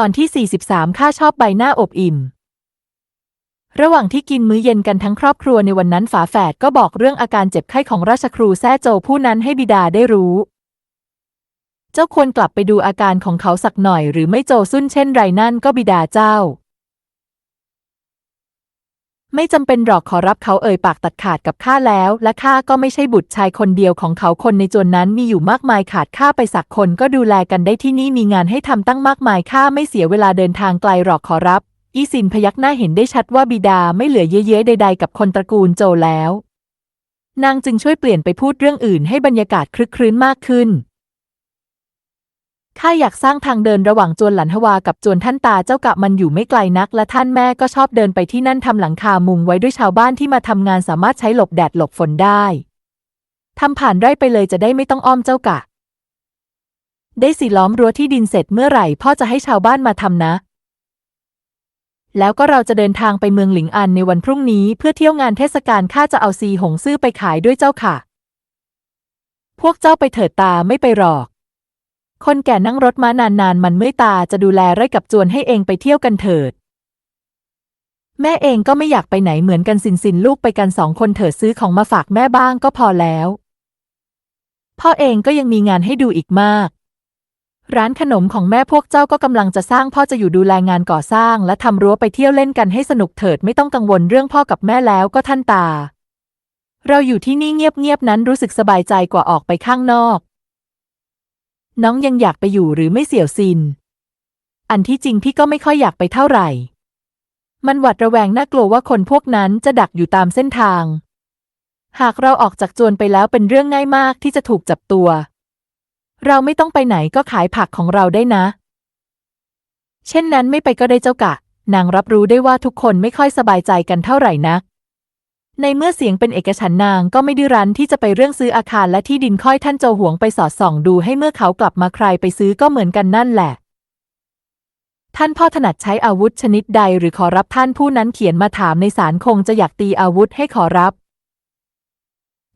ตอนที่ 43 ข้าชอบใบหน้าอบอิ่ม ระหว่างที่กินมื้อเย็นกันทั้งครอบครัวในวันนั้นฝาแฝดก็บอกเรื่องอาการเจ็บไข้ของราชครูแซ่โจผู้นั้นให้บิดาได้รู้ เจ้าควรกลับไปดูอาการของเขาสักหน่อยหรือไม่โจซุ่นเช่นไรนั่นก็บิดาเจ้า ไม่จำเป็นหรอกขอรับเขาเอ่ยปากตัดขาดกับข้าแล้ว และข้าก็ไม่ใช่บุตรชายคนเดียวของเขาคนในจวนนั้นมีอยู่มากมายขาดข้าไปสักคนก็ดูแลกันได้ที่นี่มีงานให้ทำตั้งมากมายข้าไม่เสียเวลาเดินทางไกลหรอกขอรับ อีสินพยักหน้าเห็นได้ชัดว่าบิดาไม่เหลือเย้ยๆใด ๆ กับคนตระกูลโจแล้ว นางจึงช่วยเปลี่ยนไปพูดเรื่องอื่นให้บรรยากาศคลึกครื้นมากขึ้น ข้าอยากสร้างทางเดินระหว่างจวนหลันทวากับจวนท่านตาเจ้ากะมันอยู่ไม่ไกลนัก และท่านแม่ก็ชอบเดินไปที่นั่นทำหลังคามุงไว้ด้วยชาวบ้านที่มาทำงานสามารถใช้หลบแดดหลบฝนได้ทำผ่านไร่ไปเลยจะได้ไม่ต้องอ้อมเจ้ากะ ได้สิล้อมรั้วที่ดินเสร็จเมื่อไหร่พ่อจะให้ชาวบ้านมาทำนะ แล้วก็เราจะเดินทางไปเมืองหลิงอันในวันพรุ่งนี้เพื่อเที่ยวงานเทศกาลข้าจะเอาซีหงซื่อไปขายด้วยเจ้าค่ะ พวกเจ้าไปเถิดตาไม่ไปหรอก คนแก่นั่งรถม้านานๆ มันเมื่อยตาจะดูแลไร่กับจวนให้เองไปเที่ยวกันเถิด แม่เองก็ไม่อยากไปไหนเหมือนกันสินสินลูกไปกันสองคนเถิดซื้อของมาฝากแม่บ้างก็พอแล้ว พ่อเองก็ยังมีงานให้ดูอีกมาก ร้านขนมของแม่พวกเจ้าก็กำลังจะสร้างพ่อจะอยู่ดูแลงานก่อสร้าง และทำรั้วไปเที่ยวเล่นกันให้สนุกเถิดไม่ต้องกังวลเรื่องพ่อกับแม่แล้วก็ท่านตา เราอยู่ที่นี่เงียบๆนั้นรู้สึกสบายใจกว่าออกไปข้างนอก น้องยังอยากไปอยู่หรือไม่เสี่ยวซิน อันที่จริงพี่ก็ไม่ค่อยอยากไปเท่าไหร่ มันหวัดระแวงน่ากลัวว่าคนพวกนั้นจะดักอยู่ตามเส้นทาง หากเราออกจากจวนไปแล้วเป็นเรื่องง่ายมากที่จะถูกจับตัว เราไม่ต้องไปไหนก็ขายผักของเราได้นะ เช่นนั้นไม่ไปก็ได้เจ้ากะ นางรับรู้ได้ว่าทุกคนไม่ค่อยสบายใจกันเท่าไหร่นัก ในเมื่อเสียงเป็นเอกฉันนางก็ไม่ดื้อรั้นที่จะไปเรื่องซื้ออาคารและที่ดินค่อยท่านโจหวงไปสอดส่องดูให้เมื่อเขากลับมาใครไปซื้อก็เหมือนกันนั่นแหละ ท่านพ่อถนัดใช้อาวุธชนิดใดหรือขอรับท่านผู้นั้นเขียนมาถามในศาลคงจะอยากตีอาวุธให้ขอรับ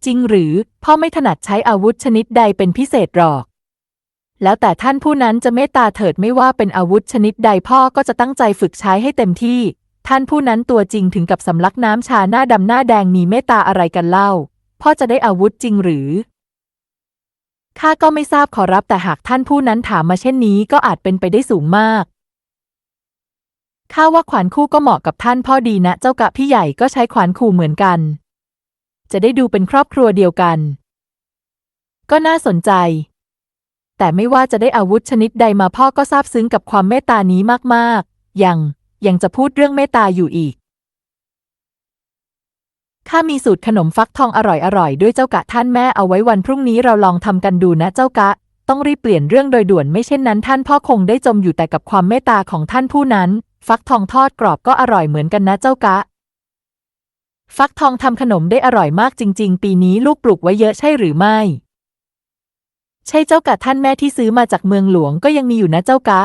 จริงหรือ พ่อไม่ถนัดใช้อาวุธชนิดใดเป็นพิเศษหรอก แล้วแต่ท่านผู้นั้นจะเมตตาเถิดไม่ว่าเป็นอาวุธชนิดใดพ่อก็จะตั้งใจฝึกใช้ให้เต็มที่ ท่านผู้นั้นตัวจริงถึงกับสำลักน้ำชาหน้าดำหน้าแดงมีเมตตาอะไรกันเล่า พ่อจะได้อาวุธจริงหรือ ข้าก็ไม่ทราบขอรับแต่หากท่านผู้นั้นถามมาเช่นนี้ก็อาจเป็นไปได้สูงมาก ข้าว่าขวานคู่ก็เหมาะกับท่านพ่อดีนะเจ้ากะพี่ใหญ่ก็ใช้ขวานคู่เหมือนกัน จะได้ดูเป็นครอบครัวเดียวกัน ก็น่าสนใจ แต่ไม่ว่าจะได้อาวุธชนิดใดมาพ่อก็ซาบซึ้งกับความเมตตานี้มากๆ ยัง ยังจะพูดเรื่องเมตตาอยู่อีก ข้ามีสูตรขนมฟักทองอร่อยๆ ด้วยเจ้ากะท่านแม่เอาไว้วันพรุ่งนี้เราลองทำกันดูนะเจ้ากะ ต้องรีบเปลี่ยนเรื่องโดยด่วนไม่เช่นนั้น ท่านพ่อคงได้จมอยู่แต่กับความเมตตาของท่านผู้นั้น ฟักทองทอดกรอบก็อร่อยเหมือนกันนะเจ้ากะ ฟักทองทำขนมได้อร่อยมากจริง ๆ ปีนี้ลูกปลูกไว้เยอะใช่หรือไม่ ใช่เจ้ากะท่านแม่ที่ซื้อมาจากเมืองหลวงก็ยังมีอยู่นะเจ้ากะ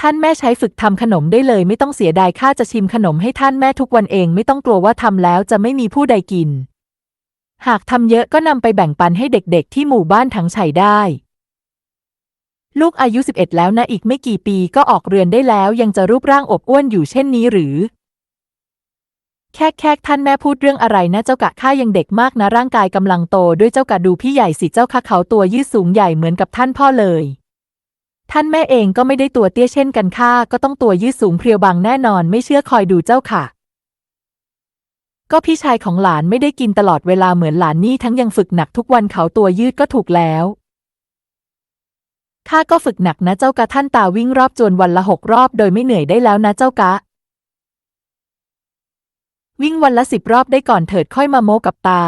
ท่านแม่ใช้ฝึกทำขนมได้เลยไม่ต้องเสียดายข้าจะชิมขนมให้ท่านแม่ทุกวันเองไม่ต้องกลัวว่าทำแล้วจะไม่มีผู้ใดกิน หากทำเยอะก็นำไปแบ่งปันให้เด็กๆ ที่หมู่บ้านทั้งไฉได้ ลูกอายุ 11 แล้วนะอีกไม่กี่ปีก็ออกเรือนได้แล้วยังจะรูปร่างอบอ้วนอยู่เช่นนี้หรือ แค่แค่ท่านแม่พูดเรื่องอะไรนะเจ้ากะข้ายังเด็กมากนะร่างกายกำลังโตด้วยเจ้ากะดูพี่ใหญ่สิเจ้าคะเขาตัวยืดสูงใหญ่เหมือนกับท่านพ่อเลย ท่านแม่เองก็ไม่ได้ตัวเตี้ยเช่นกันข้าก็ต้องตัวยืดสูงเพรียวบางแน่นอนไม่เชื่อคอยดูเจ้าค่ะ ก็พี่ชายของหลานไม่ได้กินตลอดเวลาเหมือนหลานนี่ทั้งยังฝึกหนักทุกวันเขาตัวยืดก็ถูกแล้วข้าก็ฝึกหนักนะเจ้ากะท่านตาวิ่งรอบจวนวันละหกรอบโดยไม่เหนื่อยได้แล้วนะเจ้ากะ วิ่งวันละสิบรอบได้ก่อนเถิดค่อยมาโมกับตา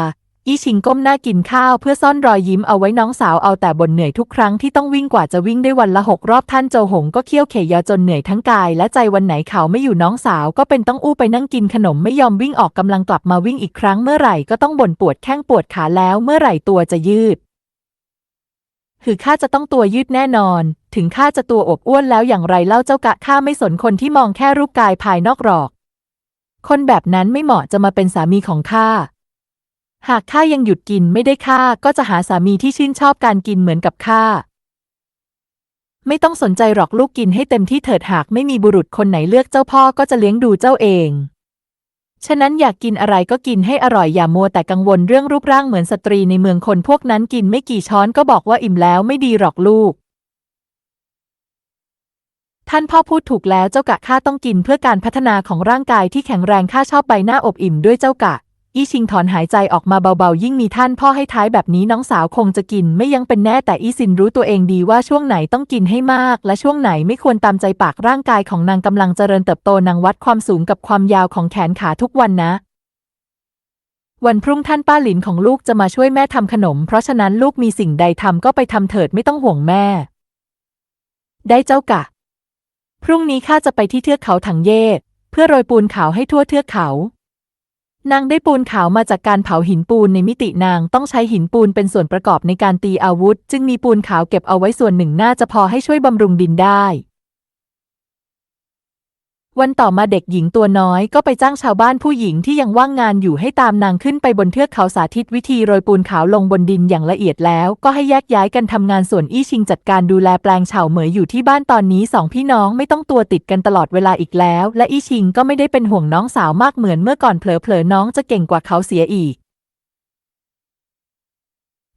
อีชิงก้มหน้ากินข้าวเพื่อซ่อนรอยยิ้มเอาไว้น้องสาวเอาแต่บ่นเหนื่อยทุกครั้งที่ต้องวิ่งกว่าจะวิ่งได้วันละหกรอบท่านโจหงก็เคี่ยวเขยยอจนเหนื่อยทั้งกายและใจวันไหนเขาไม่อยู่น้องสาวก็เป็นต้องอู้ไปนั่งกินขนมไม่ยอมวิ่งออกกำลังกลับมาวิ่งอีกครั้งเมื่อไหร่ก็ต้องบ่นปวดแข้งปวดขาแล้วเมื่อไหร่ตัวจะยืดคือข้าจะต้องตัวยืดแน่นอน ถึงข้าจะตัวอบอ้วนแล้วอย่างไรเล่าเจ้ากะข้าไม่สนคนที่มองแค่รูปกายภายนอกหรอก คนแบบนั้นไม่เหมาะจะมาเป็นสามีของข้า หากข้ายังหยุดกินไม่ได้ข้าก็จะหาสามีที่ชื่นชอบการกินเหมือนกับข้า ไม่ต้องสนใจหรอกลูกกินให้เต็มที่เถิดหากไม่มีบุรุษคนไหนเลือกเจ้าพ่อก็จะเลี้ยงดูเจ้าเอง ฉะนั้นอยากกินอะไรก็กินให้อร่อยอย่ามัวแต่กังวลเรื่องรูปร่างเหมือนสตรีในเมืองคนพวกนั้นกินไม่กี่ช้อนก็บอกว่าอิ่มแล้วไม่ดีหรอกลูกท่านพ่อพูดถูกแล้วเจ้ากะข้าต้องกินเพื่อการพัฒนาของร่างกายที่แข็งแรงข้าชอบใบหน้าอบอิ่มด้วยเจ้ากะ อี้ชิงถอนหายใจออกมาเบาๆ ยิ่งมีท่านพ่อให้ท้ายแบบนี้น้องสาวคงจะกินไม่ยังเป็นแน่แต่อี้ซินรู้ตัวเองดีว่าช่วงไหนต้องกินให้มาก และช่วงไหนไม่ควรตามใจปากร่างกายของนางกำลังเจริญเติบโตนางวัดความสูงกับความยาวของแขนขาทุกวันนะวันพรุ่งท่านป้าหลินของลูกจะมาช่วยแม่ทำขนม เพราะฉะนั้นลูกมีสิ่งใดทำก็ไปทำเถิดไม่ต้องห่วงแม่ ได้เจ้ากะ พรุ่งนี้ข้าจะไปที่เทือกเขาถังเย่เพื่อโรยปูนขาวให้ทั่วเทือกเขา นางได้ปูนขาวมาจากการเผาหินปูนในมิตินางต้องใช้หินปูนเป็นส่วนประกอบในการตีอาวุธ จึงมีปูนขาวเก็บเอาไว้ส่วนหนึ่งน่าจะพอให้ช่วยบำรุงดินได้ วันต่อมาเด็กหญิงตัวน้อยก็ไปจ้างชาวบ้านผู้หญิงที่ยังว่างงานอยู่ให้ตามนางขึ้นไปบนเทือกเขาสาธิตวิธีโรยปูนขาวลงบนดินอย่างละเอียดแล้ว ก็ให้แยกย้ายกันทำงานส่วนอี้ชิงจัดการดูแลแปลงเฉาเหมยอยู่ที่บ้านตอนนี้สองพี่น้องไม่ต้องตัวติดกันตลอดเวลาอีกแล้ว และอี้ชิงก็ไม่ได้เป็นห่วงน้องสาวมากเหมือนเมื่อก่อนเผลอๆน้องจะเก่งกว่าเขาเสียอีก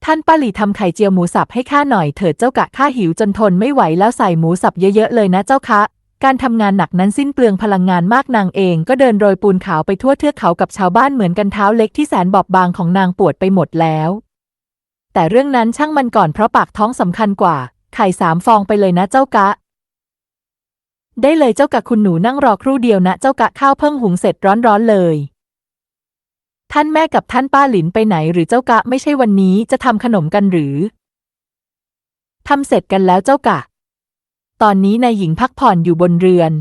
ท่านป้าหลี่ทำไข่เจียวหมูสับให้ข้าหน่อยเถิดเจ้ากะข้าหิวจนทนไม่ไหวแล้วใส่หมูสับเยอะๆเลยนะเจ้าคะ การทำงานหนักนั้นสิ้นเปลืองพลังงานมากนางเอง ก็เดินโรยปูนขาวไปทั่วเทือกเขากับชาวบ้านเหมือนกันเท้าเล็กที่แสนบอบบางของนางปวดไปหมดแล้ว แต่เรื่องนั้นช่างมันก่อนเพราะปากท้องสำคัญกว่า ไข่สามฟองไปเลยนะเจ้ากะ ได้เลยเจ้ากะคุณหนูนั่งรอครู่เดียวนะเจ้ากะข้าวเพิ่งหุงเสร็จร้อนๆเลย ท่านแม่กับท่านป้าหลินไปไหนหรือเจ้ากะไม่ใช่วันนี้จะทำขนมกันหรือทำเสร็จกันแล้วเจ้ากะ ตอนนี้นายหญิงพักผ่อนอยู่บนเรือน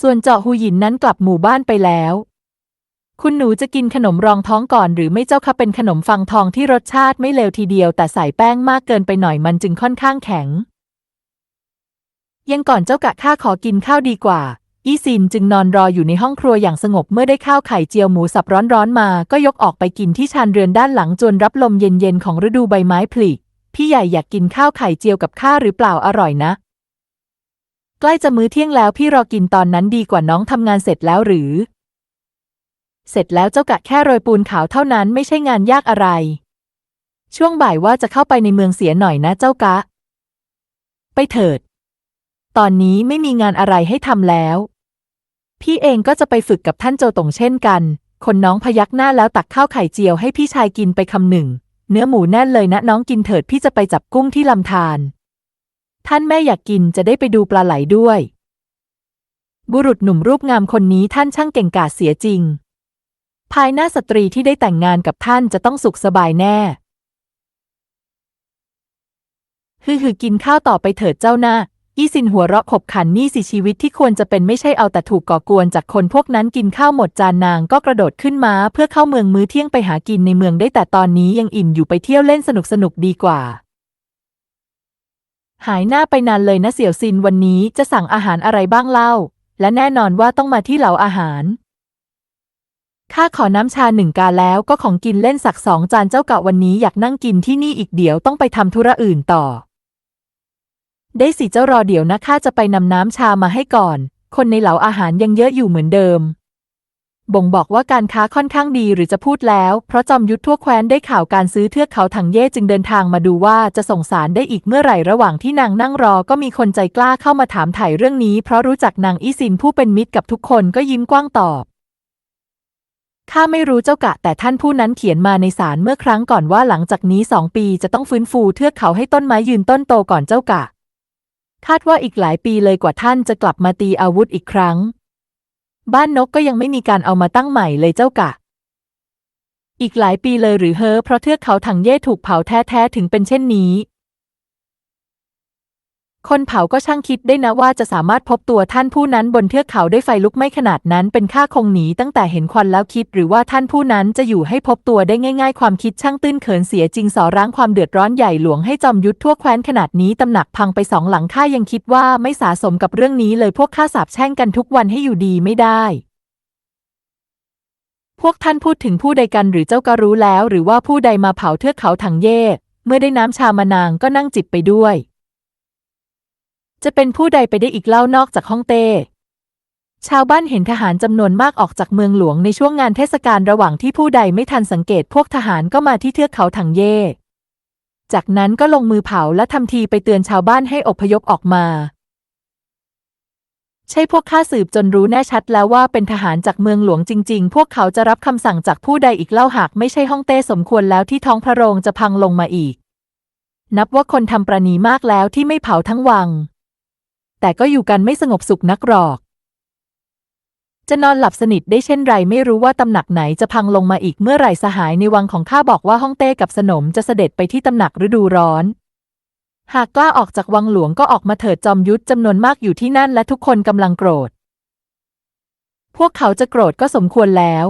ส่วนเจาะหูหยินนั้นกลับหมู่บ้านไปแล้ว คุณหนูจะกินขนมรองท้องก่อนหรือไม่เจ้าคะเป็นขนมฟังทองที่รสชาติไม่เลวทีเดียว แต่ใส่แป้งมากเกินไปหน่อยมันจึงค่อนข้างแข็ง ยังก่อนเจ้ากะข้าขอกินข้าวดีกว่า อี้ซินจึงนอนรออยู่ในห้องครัวอย่างสงบเมื่อได้ข้าวไข่เจียวหมูสับร้อนๆมา ก็ยกออกไปกินที่ชานเรือนด้านหลังจนรับลมเย็นๆของฤดูใบไม้ผลิพี่ใหญ่อยากกินข้าวไข่เจียวกับข้าหรือเปล่าอร่อยนะ ใกล้จะมื้อเที่ยงแล้วพี่รอกินตอนนั้นดีกว่าน้องทำงานเสร็จแล้วหรือ เสร็จแล้วเจ้ากะแค่โรยปูนขาวเท่านั้นไม่ใช่งานยากอะไร ช่วงบ่ายว่าจะเข้าไปในเมืองเสียหน่อยนะเจ้ากะ ไปเถิด ตอนนี้ไม่มีงานอะไรให้ทำแล้ว พี่เองก็จะไปฝึกกับท่านโจตงเช่นกัน คนน้องพยักหน้าแล้วตักข้าวไข่เจียวให้พี่ชายกินไปคำหนึ่ง เนื้อหมูแน่นเลยนะน้องกินเถิดพี่จะไปจับกุ้งที่ลำธาร ท่านแม่อยากกินจะได้ไปดูปลาไหลด้วย บุรุษหนุ่มรูปงามคนนี้ท่านช่างเก่งกาจเสียจริง ภายหน้าสตรีที่ได้แต่งงานกับท่านจะต้องสุขสบายแน่ฮือฮือกินข้าวต่อไปเถิดเจ้าหน้าอี้ซินหัวเราะขบขันนี่สิชีวิตที่ควรจะเป็นไม่ใช่เอาแต่ถูกก่อกวนจากคนพวกนั้นกินข้าวหมดจานนางก็กระโดดขึ้นมาเพื่อเข้าเมืองมื้อเที่ยงไปหากินในเมืองได้แต่ตอนนี้ยังอิ่มอยู่ไปเที่ยวเล่นสนุกสนุกดีกว่า หายหน้าไปนานเลยนะเสี่ยวซินวันนี้จะสั่งอาหารอะไรบ้างเล่า และแน่นอนว่าต้องมาที่เหลาอาหาร ข้าขอน้ำชาหนึ่งกาแล้วก็ของกินเล่นสักสองจานเจ้ากะวันนี้อยากนั่งกินที่นี่อีกเดี๋ยวต้องไปทำธุระอื่นต่อ ได้สิเจ้ารอเดี๋ยวนะข้าจะไปนำน้ำชามาให้ก่อน คนในเหลาอาหารยังเยอะอยู่เหมือนเดิม บ่งบอกว่าการค้าค่อนข้างดีหรือจะพูดแล้ว เพราะจอมยุทธทั่วแคว้นได้ข่าวการซื้อเทือกเขาถังเย่จึงเดินทางมาดูว่าจะส่งสารได้อีกเมื่อไหร่ระหว่างที่นางนั่งรอก็มีคนใจกล้าเข้ามาถามถ่ายเรื่องนี้ เพราะรู้จักนางอีซินผู้เป็นมิตรกับทุกคนก็ยิ้มกว้างตอบข้าไม่รู้เจ้ากะแต่ท่านผู้นั้นเขียนมาในสารเมื่อครั้งก่อนว่าหลังจากนี้สองปีจะต้องฟื้นฟูเทือกเขาให้ต้นไม้ยืนต้นโตก่อนเจ้ากะ คาดว่าอีกหลายปีเลยกว่าท่านจะกลับมาตีอาวุธอีกครั้ง บ้านนกก็ยังไม่มีการเอามาตั้งใหม่เลยเจ้ากะ อีกหลายปีเลยหรือเฮอเพราะเทือกเขาถังเย่ถูกเผาแท้ๆถึงเป็นเช่นนี้ คนเผาก็ช่างคิดได้นะว่าจะสามารถพบตัวท่านผู้นั้นบนเทือกเขาด้วยไฟลุกไหม้ขนาดนั้น เป็นข้าคงหนีตั้งแต่เห็นควันแล้วคิด หรือว่าท่านผู้นั้นจะอยู่ให้พบตัวได้ง่าย ๆ ความคิดช่างตื้นเขินเสียจริงสอร้างความเดือดร้อนใหญ่หลวงให้จอมยุทธทั่วแคว้นขนาดนี้ตำหนักพังไปสองหลังข้ายังคิดว่าไม่สาสมกับเรื่องนี้เลยพวกข้าสาบแช่งกันทุกวันให้อยู่ดีไม่ได้พวกท่านพูดถึงผู้ใดกันหรือเจ้าก็รู้แล้ว หรือว่าผู้ใดมาเผาเทือกเขาถังเย่เมื่อได้น้ำชามานางก็นั่งจิบไปด้วย จะเป็นผู้ใดไปได้อีกเล่านอกจากฮ่องเต้ชาวบ้านเห็นทหารจำนวนมากออกจากเมืองหลวงในช่วงงานเทศกาลระหว่างที่ผู้ใดไม่ทันสังเกตพวกทหารก็มาที่เทือกเขาถังเย่ จากนั้นก็ลงมือเผาและทำทีไปเตือนชาวบ้านให้อพยพออกมา ใช่พวกข้าสืบจนรู้แน่ชัดแล้วว่าเป็นทหารจากเมืองหลวงจริง ๆ พวกเขาจะรับคำสั่งจากผู้ใดอีกเล่าหากไม่ใช่ฮ่องเต้สมควรแล้วที่ท้องพระโรงจะพังลงมาอีก นับว่าคนทำประนีมากแล้วที่ไม่เผาทั้งวัง แต่ก็อยู่กันไม่สงบสุขนักหรอก จะนอนหลับสนิทได้เช่นไรไม่รู้ว่าตำหนักไหนจะพังลงมาอีกเมื่อไหร่สหายในวังของข้าบอกว่าฮ่องเต้กับสนมจะเสด็จไปที่ตำหนักฤดูร้อน หากกล้าออกจากวังหลวงก็ออกมาเถิดจอมยุทธจำนวนมากอยู่ที่นั่นและทุกคนกำลังโกรธ พวกเขาจะโกรธก็สมควรแล้ว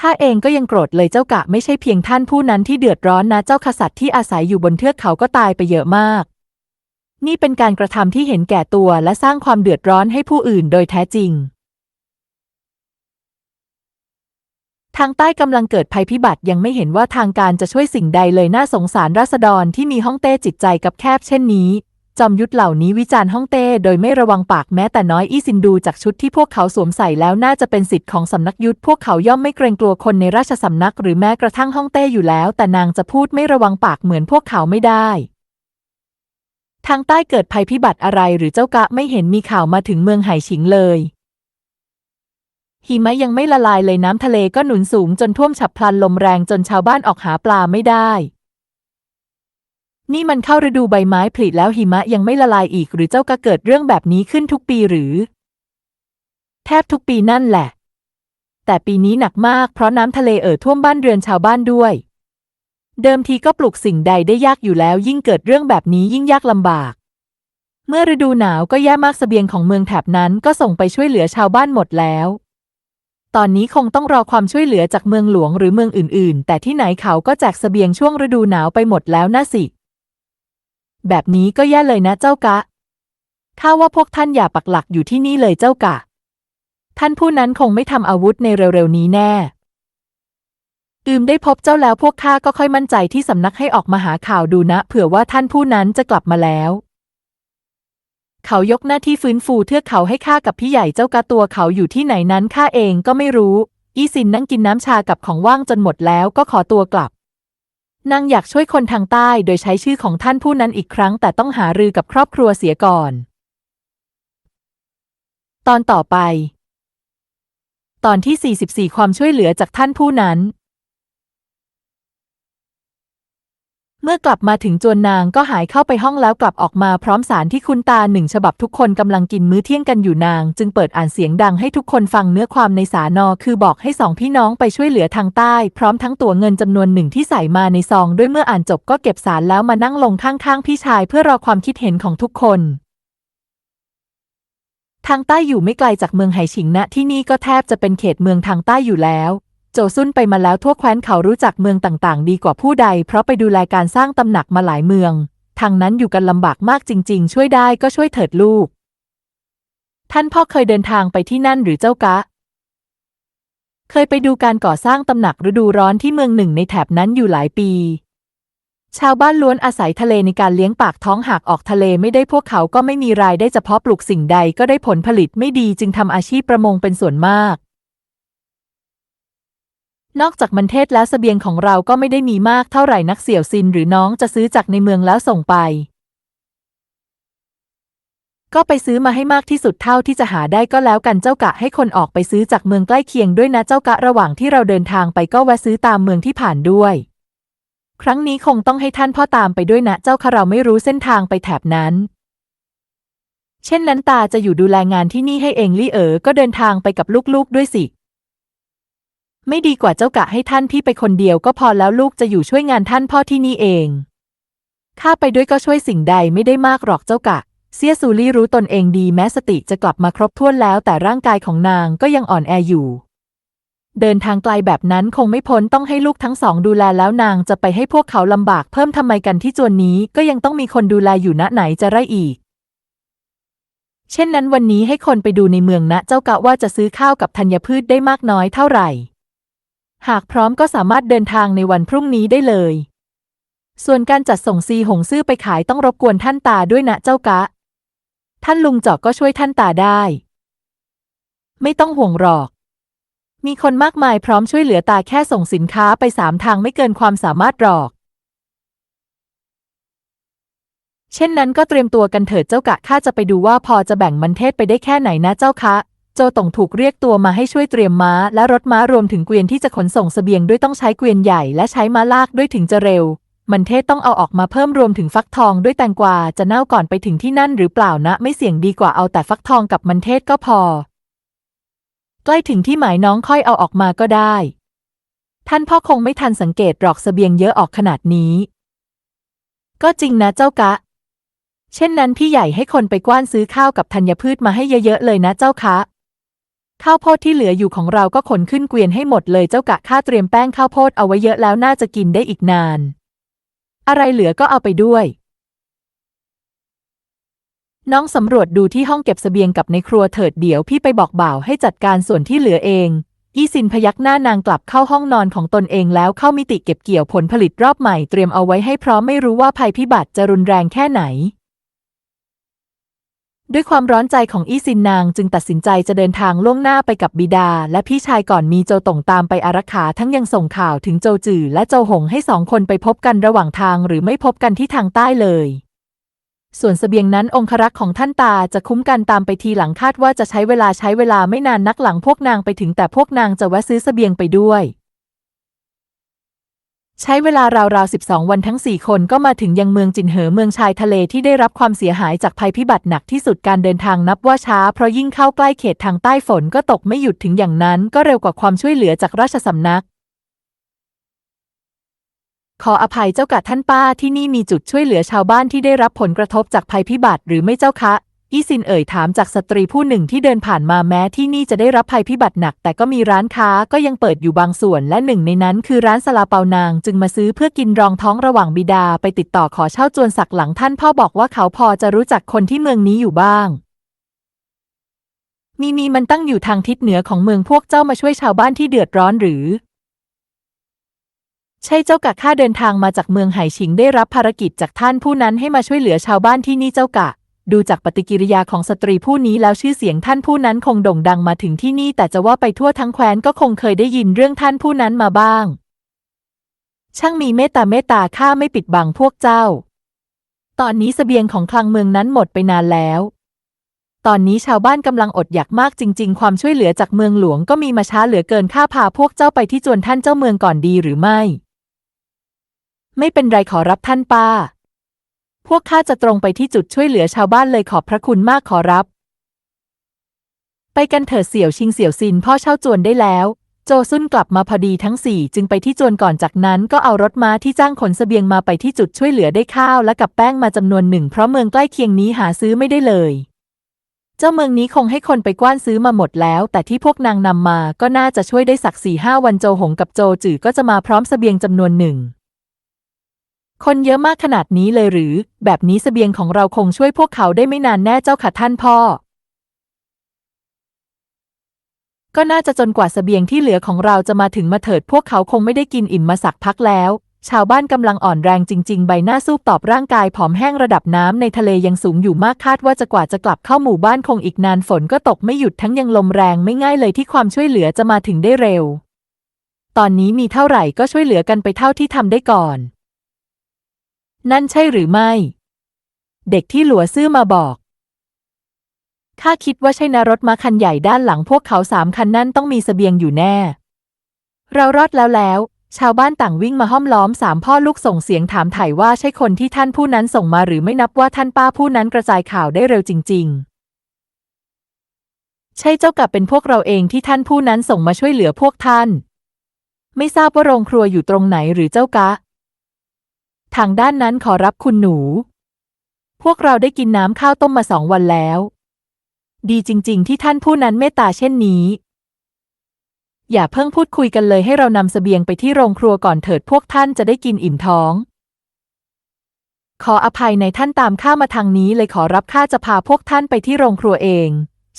ข้าเองก็ยังโกรธเลยเจ้ากะไม่ใช่เพียงท่านผู้นั้นที่เดือดร้อนนะเจ้าขสัตร์ที่อาศัยอยู่บนเทือกเขาก็ตายไปเยอะมาก นี่เป็นการกระทำที่เห็นแก่ตัวและสร้างความเดือดร้อนให้ผู้อื่นโดยแท้จริง ทางใต้กำลังเกิดภัยพิบัติยังไม่เห็นว่าทางการจะช่วยสิ่งใดเลยน่าสงสารราษฎรที่มีฮ่องเต้จิตใจกับแคบเช่นนี้ จอมยุทธเหล่านี้วิจารณ์ฮ่องเต้โดยไม่ระวังปากแม้แต่น้อยอี้ซินดูจากชุดที่พวกเขาสวมใส่แล้วน่าจะเป็นสิทธิ์ของสำนักยุทธพวกเขาย่อมไม่เกรงกลัวคนในราชสำนักหรือแม้กระทั่งฮ่องเต้อยู่แล้ว แต่นางจะพูดไม่ระวังปากเหมือนพวกเขาไม่ได้ ทางใต้เกิดภัยพิบัติอะไรหรือเจ้ากะไม่เห็นมีข่าวมาถึงเมืองไห่ฉิงเลย หิมะยังไม่ละลายเลยน้ำทะเลก็หนุนสูงจนท่วมฉับพลันลมแรงจนชาวบ้านออกหาปลาไม่ได้ นี่มันเข้าฤดูใบไม้ผลิแล้วหิมะยังไม่ละลายอีก หรือเจ้าก็เกิดเรื่องแบบนี้ขึ้นทุกปีหรือ แทบทุกปีนั่นแหละ แต่ปีนี้หนักมากเพราะน้ำทะเลเอ่อท่วมบ้านเรือนชาวบ้านด้วย เดิมทีก็ปลูกสิ่งใดได้ยากอยู่แล้ว ยิ่งเกิดเรื่องแบบนี้ยิ่งยากลำบาก เมื่อฤดูหนาวก็แย่มากเสบียงของเมืองแถบนั้นก็ส่งไปช่วยเหลือชาวบ้านหมดแล้ว ตอนนี้คงต้องรอความช่วยเหลือจากเมืองหลวงหรือเมืองอื่น ๆ แต่ที่ไหนเขาก็แจกเสบียงช่วงฤดูหนาวไปหมดแล้วนะสิ แบบนี้ก็แย่เลยนะเจ้ากะข้าว่าพวกท่านอย่าปักหลักอยู่ที่นี่เลยเจ้ากะ ท่านผู้นั้นคงไม่ทำอาวุธในเร็วๆนี้แน่ อืมได้พบเจ้าแล้วพวกข้าก็ค่อยมั่นใจที่สำนักให้ออกมาหาข่าวดูนะ เผื่อว่าท่านผู้นั้นจะกลับมาแล้ว เขายกหน้าที่ฟื้นฟูเทือกเขาให้ข้ากับพี่ใหญ่เจ้ากาตัวเขาอยู่ที่ไหนนั้นข้าเองก็ไม่รู้ อีซินนั่งกินน้ำชากับของว่างจนหมดแล้วก็ขอตัวกลับนางอยากช่วยคนทางใต้โดยใช้ชื่อของท่านผู้นั้นอีกครั้ง แต่ต้องหารือกับครอบครัวเสียก่อน ตอนต่อไป ตอนที่ 44 ความช่วยเหลือจากท่านผู้นั้น เมื่อกลับมาถึงจวนนางก็หายเข้าไปห้องแล้วกลับออกมาพร้อมสารที่คุณตาหนึ่งฉบับทุกคนกำลังกินมื้อเที่ยงกันอยู่นาง จึงเปิดอ่านเสียงดังให้ทุกคนฟังเนื้อความในสารนอคือบอกให้สองพี่น้องไปช่วยเหลือทางใต้ พร้อมทั้งตัวเงินจำนวนหนึ่งที่ใส่มาในซอง ด้วยเมื่ออ่านจบก็เก็บสารแล้วมานั่งลงข้างๆพี่ชายเพื่อรอความคิดเห็นของทุกคนทางใต้อยู่ไม่ไกลจากเมืองไหฉิงนะที่นี่ก็แทบจะเป็นเขตเมืองทางใต้อยู่แล้ว โจซุนไปมาแล้วทั่วแคว้นเขารู้จักเมืองต่างๆ ดีกว่าผู้ใด เพราะไปดูแลการสร้างตำหนักมาหลายเมือง ทางนั้นอยู่กันลำบากมากจริง ๆ ช่วยได้ก็ช่วยเถิดลูก ท่านพ่อเคยเดินทางไปที่นั่นหรือเจ้ากะ เคยไปดูการก่อสร้างตำหนักฤดูร้อนที่เมืองหนึ่งในแถบนั้นอยู่หลายปี ชาวบ้านล้วนอาศัยทะเลในการเลี้ยงปากท้องหากออกทะเลไม่ได้พวกเขาก็ไม่มีรายได้เฉพาะปลูกสิ่งใดก็ได้ผลผลิตไม่ดีจึงทำอาชีพประมงเป็นส่วนมาก นอกจากมันเทศแล้วสเสบียงของเราก็ไม่ได้มีมากเท่าไหร่นักเสี่ยวซินหรือน้องจะซื้อจากในเมืองแล้วส่งไป ก็ไปซื้อมาให้มากที่สุดเท่าที่จะหาได้ก็แล้วกันเจ้ากะให้คนออกไปซื้อจากเมืองใกล้เคียงด้วยนะเจ้ากะระหว่างที่เราเดินทางไปก็แวะซื้อตามเมืองที่ผ่านด้วย ครั้งนี้คงต้องให้ท่านพ่อตามไปด้วยนะเจ้าค่ะเราไม่รู้เส้นทางไปแถบนั้นเช่นนั้นตาจะอยู่ดูแลงานที่นี่ให้เองลี่เอ๋อก็เดินทางไปกับลูกๆด้วยสิ ไม่ดีกว่าเจ้ากะให้ท่านพี่ไปคนเดียวก็พอแล้วลูกจะอยู่ช่วยงานท่านพ่อที่นี่เอง ข้าไปด้วยก็ช่วยสิ่งใดไม่ได้มากหรอกเจ้ากะ เซียซูลี่รู้ตนเองดีแม้สติจะกลับมาครบถ้วนแล้ว แต่ร่างกายของนางก็ยังอ่อนแออยู่ เดินทางไกลแบบนั้นคงไม่พ้นต้องให้ลูกทั้งสองดูแลแล้วนางจะไปให้พวกเขาลำบากเพิ่มทำไมกันที่จวนนี้ก็ยังต้องมีคนดูแลอยู่ณไหนจะไรอีกเช่นนั้นวันนี้ให้คนไปดูในเมืองนะเจ้ากะว่าจะซื้อข้าวกับธัญพืชได้มากน้อยเท่าไหร่ หากพร้อมก็สามารถเดินทางในวันพรุ่งนี้ได้เลย ส่วนการจัดส่งซีหงซื่อไปขายต้องรบกวนท่านตาด้วยนะเจ้ากะ ท่านลุงจอกก็ช่วยท่านตาได้ ไม่ต้องห่วงหรอก มีคนมากมายพร้อมช่วยเหลือตาแค่ส่งสินค้าไปสามทางไม่เกินความสามารถหรอก เช่นนั้นก็เตรียมตัวกันเถิดเจ้ากะข้าจะไปดูว่าพอจะแบ่งมันเทศไปได้แค่ไหนนะเจ้าคะ โจตงถูกเรียกตัวมาให้ช่วยเตรียมม้าและรถม้ารวมถึงเกวียนที่จะขนส่งเสบียงด้วยต้องใช้เกวียนใหญ่และใช้ม้าลากด้วยถึงจะเร็ว มันเทศต้องเอาออกมาเพิ่มรวมถึงฟักทองด้วยแตงกวาจะเน่าก่อนไปถึงที่นั่นหรือเปล่านะไม่เสี่ยงดีกว่าเอาแต่ฟักทองกับมันเทศก็พอ ใกล้ถึงที่หมายน้องค่อยเอาออกมาก็ได้ ท่านพ่อคงไม่ทันสังเกตหรอกเสบียงเยอะออกขนาดนี้ ก็จริงนะเจ้ากะ เช่นนั้นพี่ใหญ่ให้คนไปกว้านซื้อข้าวกับธัญพืชมาให้เยอะๆเลยนะเจ้าคะ ข้าวโพดที่เหลืออยู่ของเราก็ขนขึ้นเกวียนให้หมดเลยเจ้ากะข้าเตรียมแป้งข้าวโพดเอาไว้เยอะแล้วน่าจะกินได้อีกนาน อะไรเหลือก็เอาไปด้วย น้องสำรวจดูที่ห้องเก็บเสบียงกับในครัวเถิดเดี๋ยวพี่ไปบอกบ่าวให้จัดการส่วนที่เหลือเองยี่สินพยักหน้านางกลับเข้าห้องนอนของตนเองแล้วเข้ามิติเก็บเกี่ยวผลผลิตรอบใหม่เตรียมเอาไว้ให้พร้อมไม่รู้ว่าภัยพิบัติจะรุนแรงแค่ไหน ด้วยความร้อนใจของอี้ซินนางจึงตัดสินใจจะเดินทางล่วงหน้าไปกับบิดา และพี่ชายก่อนมีโจตงตามไปอารักขาทั้งยังส่งข่าวถึงโจจือและโจหงให้สองคนไปพบกันระหว่างทางหรือไม่พบกันที่ทางใต้เลย ส่วนเสบียงนั้นองครักษ์ของท่านตาจะคุ้มกันตามไปทีหลังคาดว่าจะใช้เวลาใช้เวลาไม่นานนักหลังพวกนางไปถึงแต่พวกนางจะแวะซื้อเสบียงไปด้วย ใช้เวลาราวๆ 12 วันทั้ง 4 คนก็มาถึงยังเมืองจินเหอเมืองชายทะเลที่ได้รับความเสียหายจากภัยพิบัติหนักที่สุดการเดินทางนับว่าช้า เพราะยิ่งเข้าใกล้เขตทางใต้ฝนก็ตกไม่หยุดถึงอย่างนั้น ก็เร็วกว่าความช่วยเหลือจากราชสำนัก ขออภัยเจ้ากะท่านป้าที่นี่มีจุดช่วยเหลือชาวบ้านที่ได้รับผลกระทบจากภัยพิบัติหรือไม่เจ้าคะ อีซินเอ่ยถามจากสตรีผู้หนึ่งที่เดินผ่านมาแม้ที่นี่จะได้รับภัยพิบัติหนัก แต่ก็มีร้านค้าก็ยังเปิดอยู่บางส่วนและหนึ่งในนั้นคือร้านสลาเปานาง จึงมาซื้อเพื่อกินรองท้องระหว่างบิดาไปติดต่อขอเช่าจวนศักดิ์หลังท่านพ่อบอกว่าเขาพอจะรู้จักคนที่เมืองนี้อยู่บ้างมีมีมันตั้งอยู่ทางทิศเหนือของเมืองพวกเจ้ามาช่วยชาวบ้านที่เดือดร้อนหรือ ใช่เจ้ากะข้าเดินทางมาจากเมืองไหชิงได้รับภารกิจจากท่านผู้นั้นให้มาช่วยเหลือชาวบ้านที่นี่เจ้ากะ ดูจากปฏิกิริยาของสตรีผู้นี้แล้วชื่อเสียงท่านผู้นั้นคงโด่งดังมาถึงที่นี่ แต่จะว่าไปทั่วทั้งแคว้นก็คงเคยได้ยินเรื่องท่านผู้นั้นมาบ้าง ช่างมีเมตตาเมตตาข้าไม่ปิดบังพวกเจ้า ตอนนี้เสบียงของคลังเมืองนั้นหมดไปนานแล้ว ตอนนี้ชาวบ้านกำลังอดอยากมากจริง ๆ ความช่วยเหลือจากเมืองหลวงก็มีมาช้าเหลือเกินข้าพาพวกเจ้าไปที่จวนท่านเจ้าเมืองก่อนดีหรือไม่ ไม่เป็นไรขอรับท่านป้า วกข้าจะตรงไปที่จุดช่วยเหลือชาวบ้านเลยขอบพระคุณมากขอรับ ไปกันเถิดเสี่ยวชิงเสี่ยวซินพ่อเช่าจวนได้แล้ว โจซุนกลับมาพอดีทั้งสี่จึงไปที่จวนก่อนจากนั้นก็เอารถม้าที่จ้างขนเสบียงมาไปที่จุดช่วยเหลือได้ข้าวและกับแป้งมาจำนวนหนึ่งเพราะเมืองใกล้เคียงนี้หาซื้อไม่ได้เลยเจ้าเมืองนี้คงให้คนไปกว้านซื้อมาหมดแล้ว แต่ที่พวกนางนำมาก็น่าจะช่วยได้สักสี่ห้าวันโจหงกับโจจือก็จะมาพร้อมเสบียงจำนวนหนึ่ง คนเยอะมากขนาดนี้เลยหรือ แบบนี้เสบียงของเราคงช่วยพวกเขาได้ไม่นานแน่เจ้าค่ะท่านพ่อ ก็น่าจะจนกว่าเสบียงที่เหลือของเราจะมาถึงมาเถิดพวกเขาคงไม่ได้กินอิ่มมาสักพักแล้ว ชาวบ้านกำลังอ่อนแรงจริง ๆ ใบหน้าสู้ตอบร่างกายผอมแห้งระดับน้ำในทะเลยังสูงอยู่มากคาดว่าจะกว่าจะกลับเข้าหมู่บ้านคงอีกนานฝนก็ตกไม่หยุดทั้งยังลมแรงไม่ง่ายเลยที่ความช่วยเหลือจะมาถึงได้เร็ว ตอนนี้มีเท่าไหร่ก็ช่วยเหลือกันไปเท่าที่ทำได้ก่อน นั่นใช่หรือไม่ เด็กที่หลัวซื่อมาบอก ข้าคิดว่าใช่นารถมาคันใหญ่ด้านหลังพวกเขาสามคันนั่นต้องมีเสบียงอยู่แน่ เรารอดแล้วแล้ว ชาวบ้านต่างวิ่งมาห้อมล้อมสามพ่อลูกส่งเสียงถามถ่ายว่าใช่คนที่ท่านผู้นั้นส่งมาหรือไม่นับว่าท่านป้าผู้นั้นกระจายข่าวได้เร็วจริง ๆใช่เจ้ากับเป็นพวกเราเองที่ท่านผู้นั้นส่งมาช่วยเหลือพวกท่าน ไม่ทราบว่าโรงครัวอยู่ตรงไหนหรือเจ้ากะ ทางด้านนั้นขอรับคุณหนู พวกเราได้กินน้ำข้าวต้มมาสองวันแล้ว ดีจริง ๆ ที่ท่านผู้นั้นเมตตาเช่นนี้ อย่าเพิ่งพูดคุยกันเลยให้เรานำเสบียงไปที่โรงครัวก่อนเถิดพวกท่านจะได้กินอิ่มท้อง ขออภัยในท่านตามข้ามาทางนี้เลยขอรับข้าจะพาพวกท่านไปที่โรงครัวเอง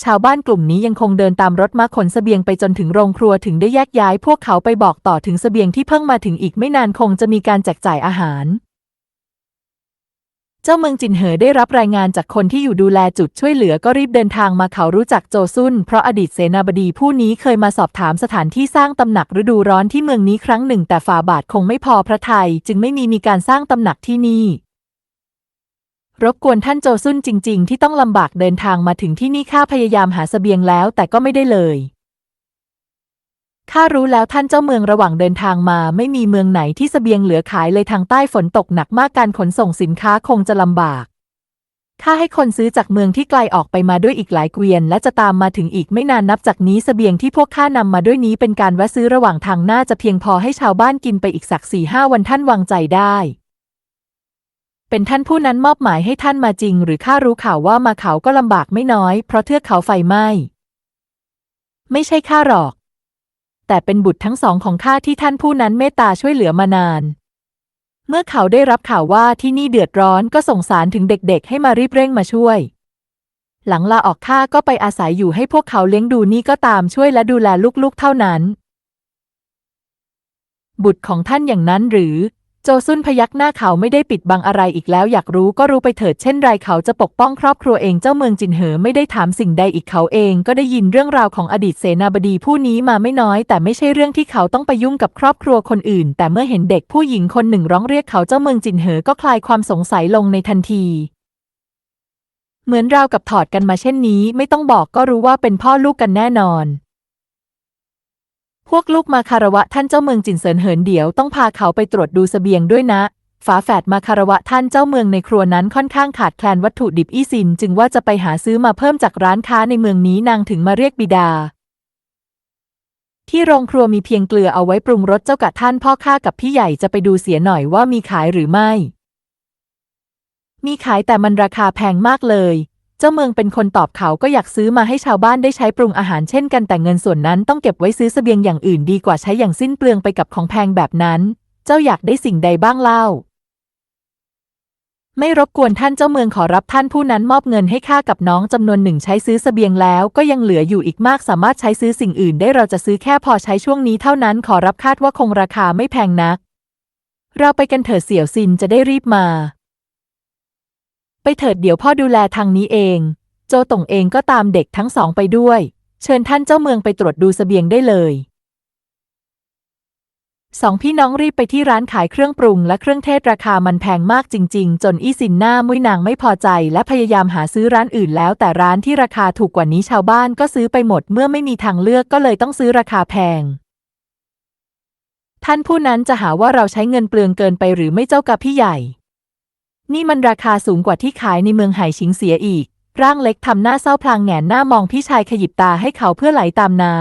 ชาวบ้านกลุ่มนี้ยังคงเดินตามรถมาขนเสบียงไปจนถึงโรงครัวถึงได้แยกย้าย พวกเขาไปบอกต่อถึงเสบียงที่เพิ่งมาถึงอีกไม่นานคงจะมีการแจกจ่ายอาหาร เจ้าเมืองจินเหอได้รับรายงานจากคนที่อยู่ดูแลจุดช่วยเหลือก็รีบเดินทางมาเขารู้จักโจซุนเพราะอดีตเสนาบดีผู้นี้เคยมาสอบถามสถานที่สร้างตำหนักฤดูร้อนที่เมืองนี้ครั้งหนึ่ง แต่ฝ่าบาทคงไม่พอพระทัยจึงไม่มีมีการสร้างตำหนักที่นี่ รบกวนท่านโจซุนจริง ๆ ที่ต้องลำบากเดินทางมาถึงที่นี่ข้าพยายามหาเสบียงแล้วแต่ก็ไม่ได้เลย ข้ารู้แล้วท่านเจ้าเมืองระหว่างเดินทางมาไม่มีเมืองไหนที่เสบียงเหลือขายเลยทางใต้ฝนตกหนักมากการขนส่งสินค้าคงจะลำบาก ข้าให้คนซื้อจากเมืองที่ไกลออกไปมาด้วยอีกหลายเกวียน และจะตามมาถึงอีกไม่นานนับจากนี้เสบียงที่พวกข้านำมาด้วยนี้เป็นการแวะซื้อระหว่างทางน่าจะเพียงพอให้ชาวบ้านกินไปอีกสักสี่ห้าวันท่านวางใจได้ เป็นท่านผู้นั้นมอบหมายให้ท่านมาจริง หรือข้ารู้ข่าวว่ามาเขาก็ลำบากไม่น้อย เพราะเทือกเขาไฟไหม้ไม่ใช่ข้าหรอก แต่เป็นบุตรทั้งสองของข้าที่ท่านผู้นั้นเมตตาช่วยเหลือมานาน เมื่อเขาได้รับข่าวว่าที่นี่เดือดร้อนก็ส่งสารถึงเด็กๆ ให้มารีบเร่งมาช่วย หลังลาออกข้าก็ไปอาศัยอยู่ให้พวกเขาเลี้ยงดูนี่ก็ตามช่วยและดูแลลูกๆเท่านั้น บุตรของท่านอย่างนั้นหรือ โจซุนพยักหน้าเขาไม่ได้ปิดบังอะไรอีกแล้วอยากรู้ก็รู้ไปเถิดเช่นไรเขาจะปกป้องครอบครัวเองเจ้าเมืองจินเหอไม่ได้ถามสิ่งใดอีกเขาเองก็ได้ยินเรื่องราวของอดีตเสนาบดีผู้นี้มาไม่น้อย แต่ไม่ใช่เรื่องที่เขาต้องไปยุ่งกับครอบครัวคนอื่น แต่เมื่อเห็นเด็กผู้หญิงคนหนึ่งร้องเรียกเขาเจ้าเมืองจินเหอก็คลายความสงสัยลงในทันทีเหมือนราวกับถอดกันมาเช่นนี้ ไม่ต้องบอกก็รู้ว่าเป็นพ่อลูกกันแน่นอน พวกลูกมาคารวะท่านเจ้าเมืองจินเซินเหินเดี๋ยวต้องพาเขาไปตรวจดูเสบียงด้วยนะ ฝาแฝดมาคารวะท่านเจ้าเมืองในครัวนั้นค่อนข้างขาดแคลนวัตถุดิบอี้ซิน จึงว่าจะไปหาซื้อมาเพิ่มจากร้านค้าในเมืองนี้นางถึงมาเรียกบิดา ที่โรงครัวมีเพียงเกลือเอาไว้ปรุงรสเจ้ากะท่านพ่อข้ากับพี่ใหญ่จะไปดูเสียหน่อยว่ามีขายหรือไม่ มีขายแต่มันราคาแพงมากเลย เจ้าเมืองเป็นคนตอบเขาก็อยากซื้อมาให้ชาวบ้านได้ใช้ปรุงอาหารเช่นกันแต่เงินส่วนนั้นต้องเก็บไว้ซื้อเสบียงอย่างอื่นดีกว่าใช้อย่างสิ้นเปลืองไปกับของแพงแบบนั้น เจ้าอยากได้สิ่งใดบ้างเล่า ไม่รบกวนท่านเจ้าเมืองขอรับท่านผู้นั้นมอบเงินให้ข้ากับน้องจำนวนหนึ่งใช้ซื้อเสบียงแล้ว ก็ยังเหลืออยู่อีกมากสามารถใช้ซื้อสิ่งอื่นได้เราจะซื้อแค่พอใช้ช่วงนี้เท่านั้นขอรับคาดว่าคงราคาไม่แพงนัก เราไปกันเถิดเสี่ยวซินจะได้รีบมา ไปเถิดเดี๋ยวพ่อดูแลทางนี้เอง โจตงเองก็ตามเด็กทั้งสองไปด้วย เชิญท่านเจ้าเมืองไปตรวจดูเสบียงได้เลย สองพี่น้องรีบไปที่ร้านขายเครื่องปรุงและเครื่องเทศราคามันแพงมากจริง ๆ จนอี้ซินหน้ามุ้ยนางไม่พอใจ และพยายามหาซื้อร้านอื่นแล้ว แต่ร้านที่ราคาถูกกว่านี้ชาวบ้านก็ซื้อไปหมดเมื่อไม่มีทางเลือกก็เลยต้องซื้อราคาแพงท่านผู้นั้นจะหาว่าเราใช้เงินเปลืองเกินไปหรือไม่เจ้ากับพี่ใหญ่ นี่มันราคาสูงกว่าที่ขายในเมืองไหชิงเสียอีก ร่างเล็กทำหน้าเศร้าพลางแงนหน้ามองพี่ชายขยิบตาให้เขาเพื่อไหลตามน้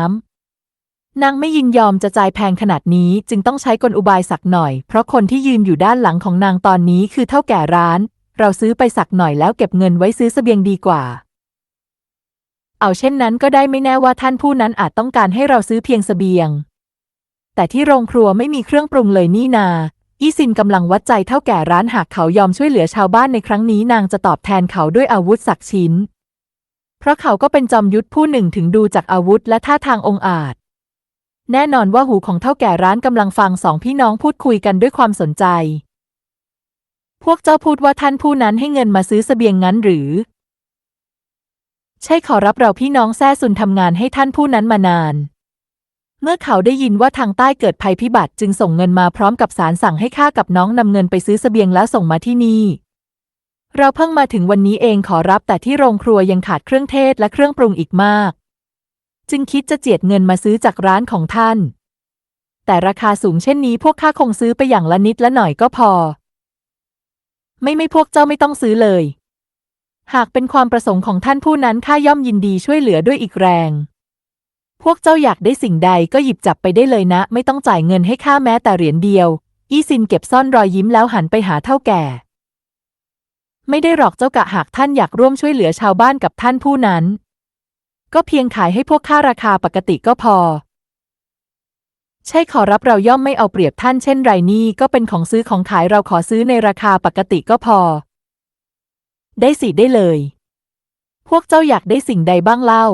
ำนางไม่ยินยอมจะจ่ายแพงขนาดนี้จึงต้องใช้กลอุบายสักหน่อย เพราะคนที่ยืนอยู่ด้านหลังของนางตอนนี้คือเท่าแก่ร้าน เราซื้อไปสักหน่อยแล้วเก็บเงินไว้ซื้อเสบียงดีกว่า เอาเช่นนั้นก็ได้ไม่แน่ว่าท่านผู้นั้นอาจต้องการให้เราซื้อเพียงเสบียงแต่ที่โรงครัวไม่มีเครื่องปรุงเลยนี่นา ยี่ซินกำลังวัดใจเท่าแก่ร้านหากเขายอมช่วยเหลือชาวบ้านในครั้งนี้นางจะตอบแทนเขาด้วยอาวุธสักชิ้น เพราะเขาก็เป็นจอมยุทธผู้หนึ่งถึงดูจากอาวุธและท่าทางองอาจ แน่นอนว่าหูของเท่าแก่ร้านกำลังฟังสองพี่น้องพูดคุยกันด้วยความสนใจ พวกเจ้าพูดว่าท่านผู้นั้นให้เงินมาซื้อเสบียงงั้นหรือ ใช่ขอรับเราพี่น้องแซ่ซุนทำงานให้ท่านผู้นั้นมานาน เมื่อเขาได้ยินว่าทางใต้เกิดภัยพิบัติจึงส่งเงินมาพร้อมกับสารสั่งให้ข้ากับน้องนำเงินไปซื้อเสบียงแล้วส่งมาที่นี่ เราเพิ่งมาถึงวันนี้เองขอรับแต่ที่โรงครัวยังขาดเครื่องเทศและเครื่องปรุงอีกมาก จึงคิดจะเจียดเงินมาซื้อจากร้านของท่าน แต่ราคาสูงเช่นนี้พวกข้าคงซื้อไปอย่างละนิดละหน่อยก็พอ ไม่ไม่พวกเจ้าไม่ต้องซื้อเลย หากเป็นความประสงค์ของท่านผู้นั้นข้าย่อมยินดีช่วยเหลือด้วยอีกแรง พวกเจ้าอยากได้สิ่งใดก็หยิบจับไปได้เลยนะ ไม่ต้องจ่ายเงินให้ข้าแม้แต่เหรียญเดียว อี้ซินเก็บซ่อนรอยยิ้มแล้วหันไปหาเท่าแก่ ไม่ได้หรอกเจ้ากะหากท่านอยากร่วมช่วยเหลือชาวบ้านกับท่านผู้นั้น ก็เพียงขายให้พวกข้าราคาปกติก็พอ ใช่ขอรับเราย่อมไม่เอาเปรียบท่านเช่นไรนี่ก็เป็นของซื้อของขายเราขอซื้อในราคาปกติก็พอ ได้สิได้เลย พวกเจ้าอยากได้สิ่งใดบ้างเล่า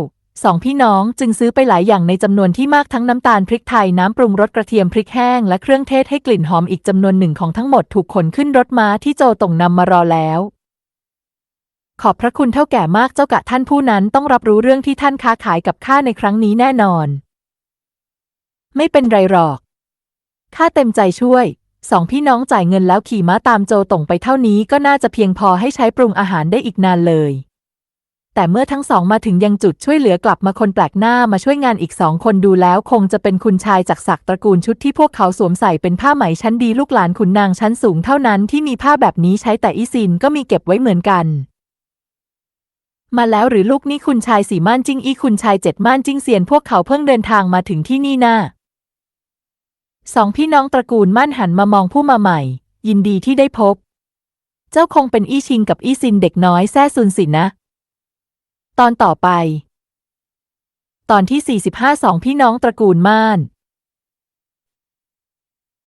สองพี่น้องจึงซื้อไปหลายอย่างในจำนวนที่มากทั้งน้ำตาลพริกไทยน้ำปรุงรสกระเทียมพริกแห้งและเครื่องเทศให้กลิ่นหอมอีกจำนวนหนึ่งของทั้งหมดถูกขนขึ้นรถม้าที่โจตงนำมารอแล้ว ขอบพระคุณเท่าแก่มากเจ้ากะท่านผู้นั้นต้องรับรู้เรื่องที่ท่านค้าขายกับข้าในครั้งนี้แน่นอน ไม่เป็นไรหรอกข้าเต็มใจช่วยสองพี่น้องจ่ายเงินแล้วขี่ม้าตามโจตงไปเท่านี้ก็น่าจะเพียงพอให้ใช้ปรุงอาหารได้อีกนานเลย แต่เมื่อทั้งสองมาถึงยังจุดช่วยเหลือกลับมาคนแปลกหน้ามาช่วยงานอีกสองคนดูแล้ว คงจะเป็นคุณชายจากศักตระกูลชุดที่พวกเขาสวมใส่เป็นผ้าไหมชั้นดีลูกหลานขุนนางชั้นสูงเท่านั้นที่มีผ้าแบบนี้ใช้แต่อีซินก็มีเก็บไว้เหมือนกันมาแล้วหรือลูกนี่คุณชายสี่ม่านจิ้งอีคุณชายเจ็ดม่านจิ้งเซียนพวกเขาเพิ่งเดินทางมาถึงที่นี่น่าสองพี่น้องตระกูลม่านหันมามองผู้มาใหม่ ยินดีที่ได้พบ เจ้าคงเป็นอี้ชิงกับอี้ซินเด็กน้อยแซ่ซุนสินนะ ตอนต่อไป ตอนที่ 45 สองพี่น้องตระกูลม่าน